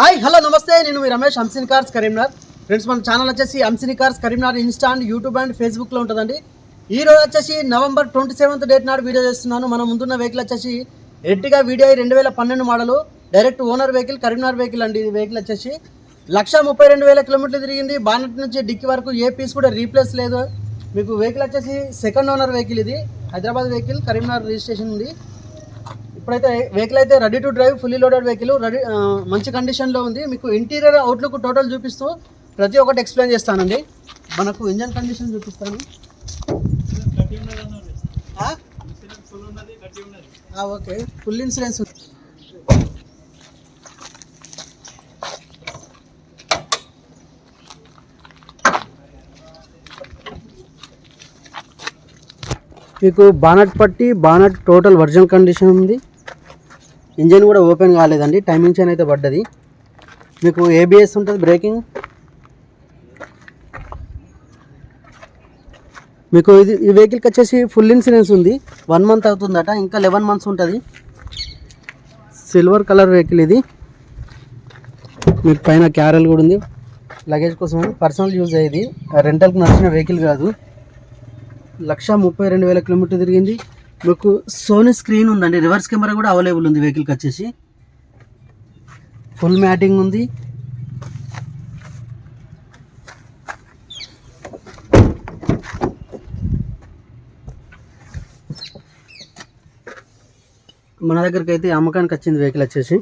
Hi hello నమస్తే. నేను మీ రమేష్ హంసిని కార్స్ కరీంనగర్ ఫ్రెండ్స్ మన ఛానల్ వచ్చేసి Hamsini cars Karimnagar Insta and YouTube and ఫేస్బుక్లో ఉంటుందండి. ఈ రోజు వచ్చేసి నవంబర్ ట్వంటీ సెవెంత్ డేట్ నాడు వీడియో చేస్తున్నాను. మన ముందున్న వెహికల్ వచ్చేసి ఎర్టిగా వీడియో రెండు వేల పన్నెండు model direct owner vehicle Karimnagar vehicle అండి. ఇది వెహికల్ వచ్చేసి లక్ష ముప్పై రెండు వేల కిలోమీటర్లు తిరిగింది. బానెట్ నుంచి డిక్కి వరకు ఏ పీస్ కూడా రీప్లేస్ లేదు. మీకు వెహికల్ వచ్చేసి సెకండ్ ఓనర్ వెహికల్ ఇది. హైదరాబాద్ వెహికల్ కరీంనగర్ రిజిస్ట్రేషన్ ఉంది. ఇప్పుడైతే వెహికల్ అయితే ready to drive fully loaded vehicle ready మంచి కండిషన్లో ఉంది. మీకు ఇంటీరియర్ అవుట్లుక్ టోటల్ చూపిస్తూ ప్రతి ఒక్కటి ఎక్స్ప్లెయిన్ చేస్తానండి. మనకు ఇంజన్ కండిషన్ చూపిస్తాను. ఓకే ఫుల్ ఇన్సూరెన్స్ మీకు బానట్ పట్టి బానట్ టోటల్ వర్జన్ కండిషన్ ఉంది. ఇంజన్ కూడా ఓపెన్ కాలేదండి టైమింగ్ చైన్ అయితే పడ్డది. మీకు ఏబిఎస్ ఉంటుంది బ్రేకింగ్? మీకు ఇది ఈ వెహికల్కి వచ్చేసి ఫుల్ ఇన్సూరెన్స్ ఉంది వన్ మంత్ అవుతుందట ఇంకా లెవెన్ మంత్స్ ఉంటుంది. సిల్వర్ కలర్ వెహికల్ ఇది. మీకు పైన క్యారల్ కూడా ఉంది. లగేజ్ కోసం పర్సనల్ యూజ్ అయ్యేది. రెంటల్కి నచ్చిన వెహికల్ కాదు. లక్ష ముప్పై రెండు వేల కిలోమీటర్ తిరిగింది. మీకు సోనీ స్క్రీన్ ఉందండి. రివర్స్ కెమెరా కూడా అవైలబుల్ ఉంది వెహికల్కి వచ్చేసి. ఫుల్ మ్యాటింగ్ ఉంది. మన దగ్గరికి అయితే అమ్మకానికి వచ్చింది వెహికల్ వచ్చేసి.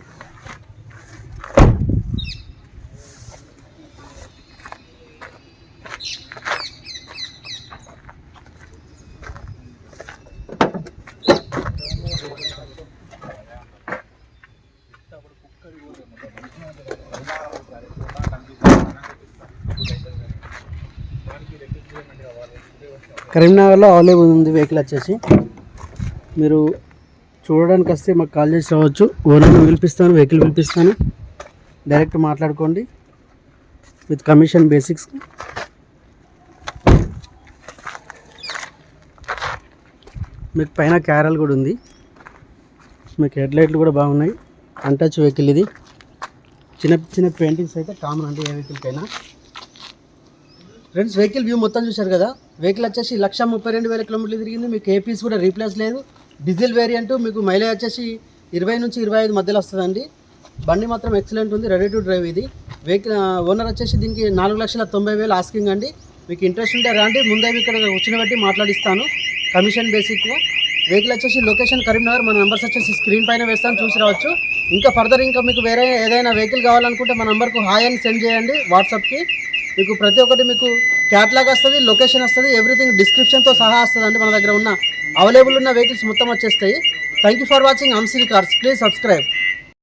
కరీంనగర్లో అవైలబుల్ ఉంది వెహికల్ వచ్చేసి. మీరు చూడడానికి వస్తే మాకు కాల్ చేసి రావచ్చు. ఓనర్ని పిలిపిస్తాను వెహికల్ పిలిపిస్తాను. డైరెక్ట్ మాట్లాడుకోండి. With commission basics. మీకు పైన క్యారల్ కూడా ఉంది. మీకు హెడ్ లైట్లు కూడా బాగున్నాయి. అన్టచ్ వెహికల్ ఇది. చిన్న చిన్న పెయింటింగ్స్ అయితే కామన్ అండి ఏ వెహికల్కైనా. ఫ్రెండ్స్ వెహికల్ వ్యూ మొత్తం చూశారు కదా? వెహికల్ వచ్చేసి లక్ష ముప్పై రెండు వేల కిలోమీటర్లు తిరిగింది. మీకు ఏపీస్ కూడా రీప్లేస్ లేదు. డీజిల్ వేరియంట్ మీకు మైలేజ్ వచ్చేసి ఇరవై నుంచి ఇరవై ఐదు మధ్యలో వస్తుందండి. బండి మాత్రం ఎక్సలెంట్ ఉంది రెడీ టు డ్రైవ్ ఇది. వెహికల్ ఓనర్ వచ్చేసి దీనికి నాలుగు లక్షల తొంభై వేలు ఆస్కింగ్ అండి. మీకు ఇంట్రెస్ట్ ఉంటే రండి. ముందే ఇక్కడ వచ్చిన బట్టి మాట్లాడిస్తాను. కమిషన్ బేసిక్ వెహికల్ వచ్చేసి లొకేషన్ కరీంనగర్. మన నెంబర్స్ వచ్చేసి స్క్రీన్ పైన వేస్తాను చూసి రావచ్చు. ఇంకా ఫర్దర్ ఇంకా మీకు వేరే ఏదైనా వెహికల్ కావాలనుకుంటే మా నెంబర్కు హాయ్ అని సెండ్ చేయండి వాట్సాప్కి. మీకు ప్రతి ఒక్కటి మీకు క్యాట్లాగ్ వస్తుంది లొకేషన్ వస్తుంది ఎవ్రీథింగ్ డిస్క్రిప్షన్తో సహా వస్తుంది అండి మన దగ్గర ఉన్న అవైలబుల్ ఉన్న వెహికల్స్ మొత్తం వచ్చేస్తాయి. Thank you for watching Hamsini cars please subscribe